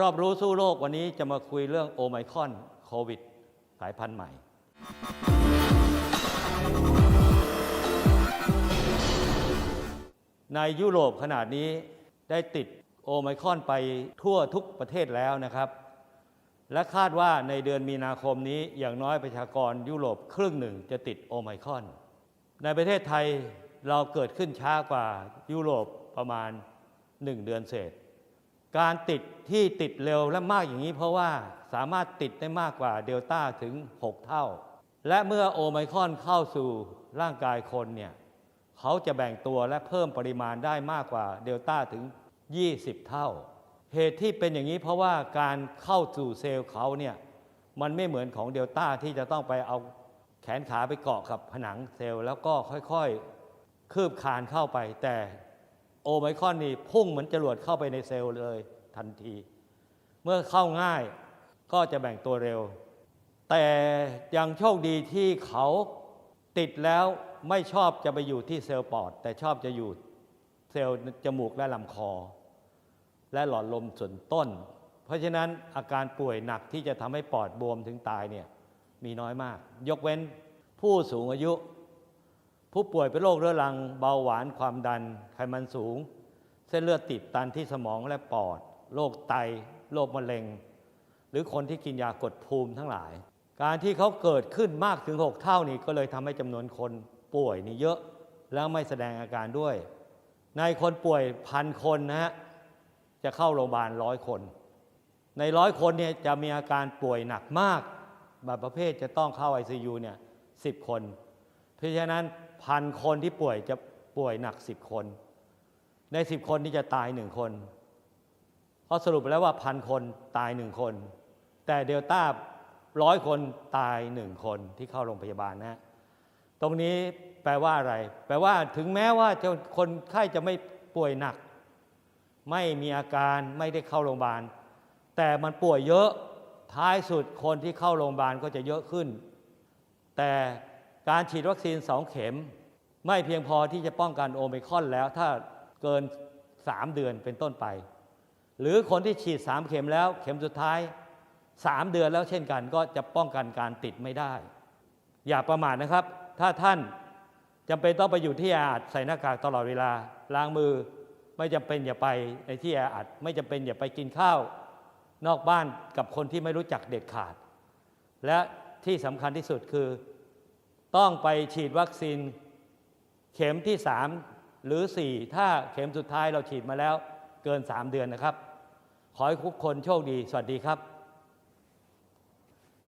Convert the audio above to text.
รอบรู้สู้โลกวันนี้จะมาคุยเรื่องโอไมคอนโควิด สายพันธุ์ใหม่ ในยุโรปขนาดนี้ได้ติดโอไมคอนไปทั่วทุกประเทศแล้วนะครับ และคาดว่าในเดือนมีนาคมนี้อย่างน้อยประชากรยุโรปครึ่งหนึ่งจะติดโอไมคอน ในประเทศไทยเราเกิดขึ้นช้ากว่ายุโรปประมาณ 1 เดือนเศษ การติดที่ติดเร็วและมากอย่างนี้เพราะว่าสามารถติดได้มากกว่าเดลต้าถึง 6 เท่า และเมื่อโอไมครอนเข้าสู่ร่างกายคนเนี่ยเขาจะแบ่งตัวและเพิ่มปริมาณได้มากกว่าเดลต้าถึง 20 เท่า เหตุที่เป็นอย่างนี้เพราะว่าการเข้าสู่เซลล์เขาเนี่ยมันไม่เหมือนของเดลต้าที่จะต้องไปเอาแขนขาไปเกาะกับผนังเซลล์แล้วก็ค่อยๆ คืบคานเข้าไปแต่ โอไมครอนนี่พุ่งเหมือนจรวดเข้าไปในเซลล์เลยทันที เมื่อเข้าง่ายก็จะแบ่งตัวเร็ว แต่ยังโชคดีที่เขาติดแล้วไม่ชอบจะไปอยู่ที่เซลล์ปอด แต่ชอบจะอยู่เซลล์จมูกและลำคอ และหลอดลมส่วนต้น เพราะฉะนั้นอาการป่วยหนักที่จะทำให้ปอดบวมถึงตายเนี่ยมีน้อยมาก ยกเว้นผู้สูงอายุ ผู้ป่วยเป็นโรคเรื้อรัง เบาหวานความดัน ไขมันสูง เส้นเลือดติดตันที่สมองและปอด โรคไต โรคมะเร็ง หรือคนที่กินยากดภูมิทั้งหลาย การที่เขาเกิดขึ้นมากถึง 6 เท่านี้ก็เลยทำให้จำนวนคนป่วยนี่เยอะ แล้วไม่แสดงอาการด้วย ในคนป่วยพันคนนะฮะ จะเข้าโรงพยาบาลร้อยคน ในร้อยคนเนี่ยจะมีอาการป่วยหนักมากแบบประเภทจะต้องเข้า ICU เนี่ยสิบคน เพราะฉะนั้น พันคนที่ป่วยจะป่วยหนักสิบคน ในสิบคนนี้จะตายหนึ่งคนเพราะสรุปแล้วว่าพันคนตายหนึ่งคน แต่เดลต้าร้อยคนตายหนึ่งคนที่เข้าโรงพยาบาลนะตรงนี้แปลว่าอะไร แปลว่าถึงแม้ว่าจะคนไข้จะไม่ป่วยหนัก ไม่มีอาการไม่ได้เข้าโรงพยาบาล แต่มันป่วยเยอะท้ายสุดคนที่เข้าโรงพยาบาลก็จะเยอะขึ้น แต่การฉีดวัคซีนสองเข็ม ไม่เพียงพอที่จะป้องกันโอมิคอนแล้วถ้าเกิน 3 เดือนเป็นต้นไป หรือคนที่ฉีด 3 เข็มแล้วเข็มสุดท้าย 3 เดือนแล้วเช่นกันก็จะป้องกันการติดไม่ได้ อย่าประมาทนะครับ ถ้าท่านจำเป็นต้องไปอยู่ที่แออัดใส่หน้ากากตลอดเวลาล้างมือไม่จำเป็นอย่าไปในที่แออัดไม่จำเป็นอย่าไปกินข้าว นอกบ้านกับคนที่ไม่รู้จักเด็ดขาด และที่สำคัญที่สุดคือ ต้องไปฉีดวัคซีน เข็มที่ 3 หรือ 4 ถ้าเข็มสุดท้ายเราฉีดมาแล้วเกิน 3 เดือนนะครับ ขอให้ทุกคนโชคดี สวัสดีครับ